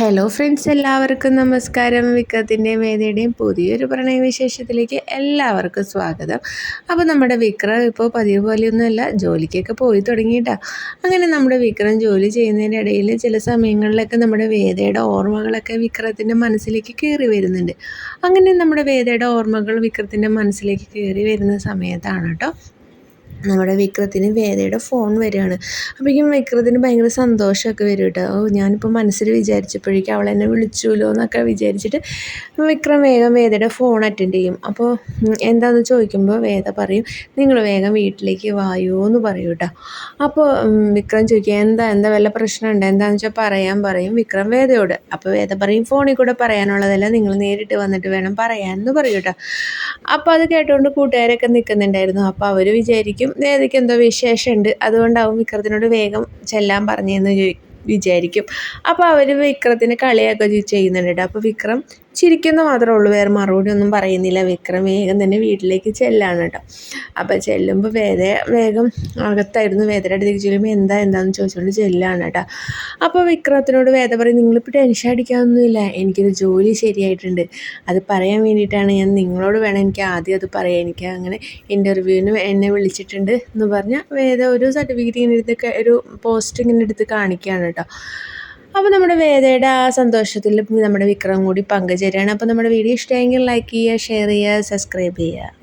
Hello friends എല്ലാവർക്കും നമസ്കാരം. വിക്രത്തിന്റെ മേധയുടെയും പുതിയൊരു പ്രണയവിശേഷത്തിലേക്ക് എല്ലാവർക്കും സ്വാഗതം. അപ്പോൾ നമ്മുടെ വിക്രം ഇപ്പോൾ പതിവ് പോലെയൊന്നുമല്ല ജോലിക്കൊക്കെ പോയി തുടങ്ങിയിട്ടാണ് അങ്ങനെ നമ്മുടെ വിക്രം ജോലി ചെയ്യുന്നതിന്റെ ഇടയിൽ ചില സമയങ്ങളിലൊക്കെ നമ്മുടെ വേദയുടെ ഓർമ്മകളൊക്കെ വിക്രത്തിന്റെ മനസ്സിലേക്ക് കയറി വരുന്നുണ്ട്. അങ്ങനെ നമ്മുടെ വേദയുടെ ഓർമ്മകൾ വിക്രത്തിന്റെ മനസ്സിലേക്ക് കയറി വരുന്ന സമയത്താണ് കേട്ടോ നമ്മുടെ വിക്രത്തിന് വേദയുടെ ഫോൺ വരികയാണ്. അപ്പോഴേക്കും വിക്രത്തിന് ഭയങ്കര സന്തോഷമൊക്കെ വരും കേട്ടോ. ഓ ഞാനിപ്പോൾ മനസ്സിൽ വിചാരിച്ചപ്പോഴേക്കും അവൾ എന്നെ വിളിച്ചുല്ലോ എന്നൊക്കെ വിചാരിച്ചിട്ട് വിക്രം വേഗം വേദയുടെ ഫോൺ അറ്റൻഡ് ചെയ്യും. അപ്പോൾ എന്താണെന്ന് ചോദിക്കുമ്പോൾ വേദ പറയും നിങ്ങൾ വേഗം വീട്ടിലേക്ക് വായോ എന്ന് പറയും കേട്ടോ. അപ്പോൾ വിക്രം ചോദിക്കുക എന്താ എന്താ വല്ല പ്രശ്നമുണ്ട്? എന്താണെന്ന് വെച്ചാൽ പറയാൻ പറയും വിക്രം വേദയോട്. അപ്പോൾ വേദ പറയും ഫോണിൽ കൂടെ പറയാനുള്ളതല്ല നിങ്ങൾ നേരിട്ട് വന്നിട്ട് വേണം പറയാമെന്ന് പറയും കേട്ടോ. അപ്പോൾ അത് കേട്ടുകൊണ്ട് കൂട്ടുകാരൊക്കെ നിൽക്കുന്നുണ്ടായിരുന്നു. അപ്പോൾ അവർ വിചാരിക്കും വേദയ്ക്ക് എന്തോ വിശേഷമുണ്ട് അതുകൊണ്ടാവും വിക്രത്തിനോട് വേഗം ചെല്ലാൻ പറഞ്ഞതെന്ന് വിചാരിക്കും. അപ്പോൾ അവർ വിക്രത്തിനെ കളിയൊക്കെ ചെയ്യുന്നുണ്ട് അപ്പോൾ വിക്രം ചിരിക്കുന്ന മാത്രമേ ഉള്ളൂ. വേറെ മറുപടി ഒന്നും പറയുന്നില്ല. വിക്രം വേഗം തന്നെ വീട്ടിലേക്ക് ചെല്ലാണ് കേട്ടോ. അപ്പോൾ ചെല്ലുമ്പോൾ വേദ വേഗം അകത്തായിരുന്നു. വേദയുടെ അടുത്തേക്ക് ചെല്ലുമ്പോൾ എന്താ എന്താണെന്ന് ചോദിച്ചുകൊണ്ട് ചെല്ലാണ് കേട്ടോ. അപ്പോൾ വിക്രത്തിനോട് വേദ പറയും നിങ്ങളിപ്പോൾ ടെൻഷൻ അടിക്കാനൊന്നുമില്ല. എനിക്കൊരു ജോലി ശരിയായിട്ടുണ്ട്. അത് പറയാൻ വേണ്ടിയിട്ടാണ് ഞാൻ നിങ്ങളോട് വേണം എനിക്ക് ആദ്യം അത് പറയാം എനിക്ക് അങ്ങനെ ഇന്റർവ്യൂവിന് എന്നെ വിളിച്ചിട്ടുണ്ട് എന്ന് പറഞ്ഞാൽ വേദ ഒരു സർട്ടിഫിക്കറ്റ് ഇങ്ങനെ എടുത്ത് ഒരു പോസ്റ്റ് ഇങ്ങനെ എടുത്ത് കാണിക്കുകയാണ് കേട്ടോ. അപ്പോൾ നമ്മുടെ വേദയുടെ ആ സന്തോഷത്തിൽ നമ്മുടെ വിക്രം കൂടി പങ്കുചേരുകയാണ്. അപ്പോൾ നമ്മുടെ വീഡിയോ ഇഷ്ടമായെങ്കിൽ ലൈക്ക് ചെയ്യുക ഷെയർ ചെയ്യുക സബ്സ്ക്രൈബ് ചെയ്യുക.